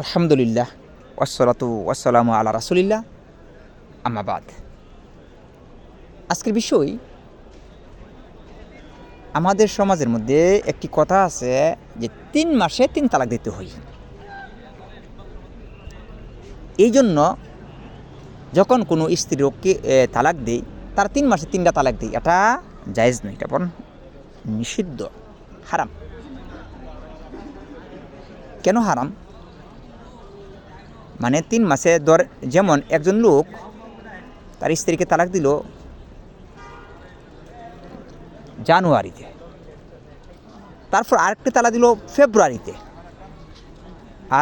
আলহামদুলিল্লাহ ওসলাতু ওসালাম আলা রাসুলিল্লাহ আমাবাদ আজকের বিষয়, আমাদের সমাজের মধ্যে একটি কথা আছে যে তিন মাসে তিন তালাক দিতে হয়। এই জন্য যখন কোনো স্ত্রীকে তালাক দেয়, তার তিন মাসে তিনটা তালাক দেয়। এটা জায়েজ নয়, এটা বরং নিষিদ্ধ, হারাম। কেন হারাম? মানে তিন মাসে দর যেমন একজন লোক তার স্ত্রীকে তালাক দিল জানুয়ারিতে। তারপর আরেকটি তালা দিল ফেব্রুয়ারিতে।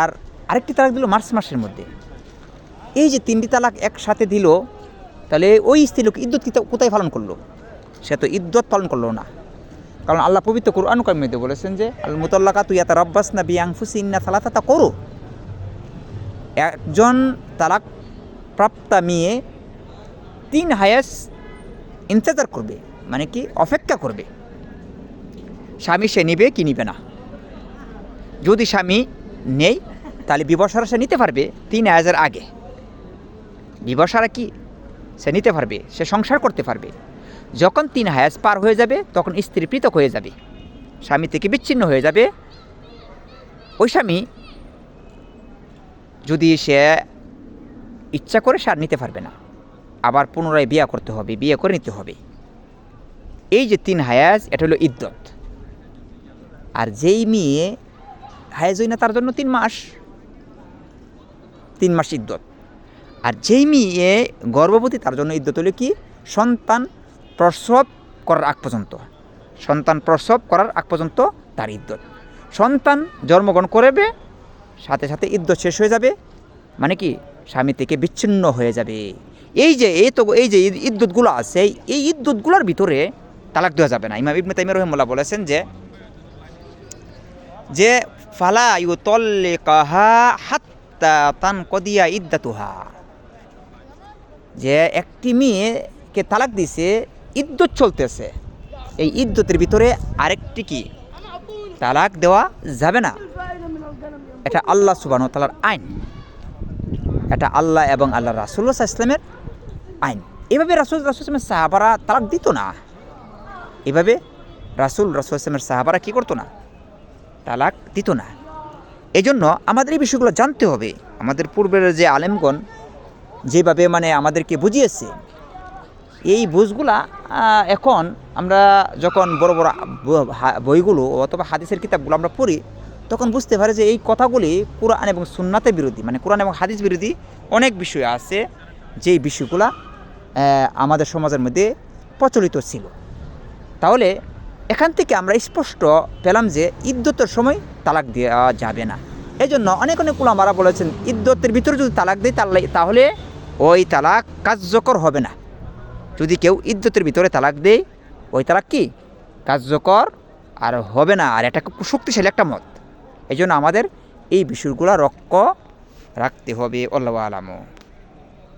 আর আরেকটি তালাক দিল মার্চ মাসের মধ্যে। এই যে তিনটি তালাক একসাথে দিল, তাহলে ওই স্ত্রী লোক ইদ্যুৎ কোথায় পালন করল? সে তো ইদ্যত পালন করল না। কারণ আল্লাহ পবিত্র কোরআন কামিতে বলেছেন যে, আল মুতাল্লাকা তুই এত রব্বাস না বিয়াংফুসি ইন্না সালাতা করো। একজন তালাক প্রাপ্তা মেয়ে তিন হায়াস ইন্তজার করবে মানে কি অপেক্ষা করবে। স্বামী সে নিবে কি নিবে না। যদি স্বামী নেই, তাহলে বিবসারা সে নিতে পারবে তিন হাজার আগে। বিবসারা কি? সে নিতে পারবে, সে সংসার করতে পারবে। যখন তিন হায়াস পার হয়ে যাবে, তখন স্ত্রী পৃথক হয়ে যাবে। স্বামী থেকে বিচ্ছিন্ন হয়ে যাবে। ওই স্বামী যদি সে ইচ্ছা করে সে আর নিতে পারবে না, আবার পুনরায় বিয়ে করতে হবে, বিয়ে করে নিতে হবে। এই যে তিন হায়াজ, এটা হলো ইদ্যত। আর যেই মেয়ে হায়াজ হই না, তার জন্য তিন মাস। তিন মাস ইদ্যত। আর যেই মেয়ে গর্ভবতী, তার জন্য ইদ্যত হলো কি? সন্তান প্রসব করার আগ পর্যন্ত। সন্তান প্রসব করার আগ পর্যন্ত তার ইদ্যত। সন্তান জন্মগ্রহণ করবে সাথে সাথে ইদ্যত শেষ হয়ে যাবে। মানে কি? স্বামী থেকে বিচ্ছিন্ন হয়ে যাবে। এই যে, এই তো, এই যে ইদ্যুৎগুলো আছে, এই ইদ্যুৎগুলোর ভিতরে তালাক দেওয়া যাবে না। ইমাম ইবনে তাইমিয়া রহিমুল্লাহ বলেছেন যে যে ফালা ইউ তল্লে কাহা হাত্তা তান কদিয়া ইদ্দাতুহা। যে একটি মেয়েকে তালাক দিছে ইদ্যুৎ চলতেছে। এই ইদ্যুতের ভিতরে আরেকটি কি? তালাক দেওয়া যাবে না। এটা আল্লাহ সুবাহ তালার আইন। এটা আল্লাহ এবং আল্লাহ রাসুল্লাহ ইসলামের আইন। এভাবে রাসুল রাসুল ইসলামের সাহাবারা তালাক দিত না। এভাবে রাসুল রাসুল ইসলামের সাহাবারা কী করতো না? তালাক দিত না। এই জন্য আমাদের এই বিষয়গুলো জানতে হবে। আমাদের পূর্বের যে আলেমগণ যেভাবে মানে আমাদেরকে বুঝিয়েছে, এই বুঝগুলা এখন আমরা যখন বড় বড় বইগুলো অথবা হাদিসের কিতাবগুলো আমরা পড়ি তখন বুঝতে পারে যে এই কথাগুলি কোরআন এবং সুন্নাতের বিরোধী। মানে কোরআন এবং হাদিস বিরোধী অনেক বিষয় আছে, যেই বিষয়গুলা আমাদের সমাজের মধ্যে প্রচলিত ছিল। তাহলে এখান থেকে আমরা স্পষ্ট পেলাম যে ইদ্যতের সময় তালাক দেওয়া যাবে না। এই জন্য অনেক অনেক ওলামারা বলেছেন, ইদ্যতের ভিতরে যদি তালাক দেয় তাহলে ওই তালাক কার্যকর হবে না। যদি কেউ ইদ্যতের ভিতরে তালাক দেয়, ওই তালাক কি? কার্যকর আর হবে না। আর এটা খুব শক্তিশালী একটা মত। এই জন্য আমাদের এই বিষয়গুলো রক্ষ রাখতে হবে আল্লাহ আলামো।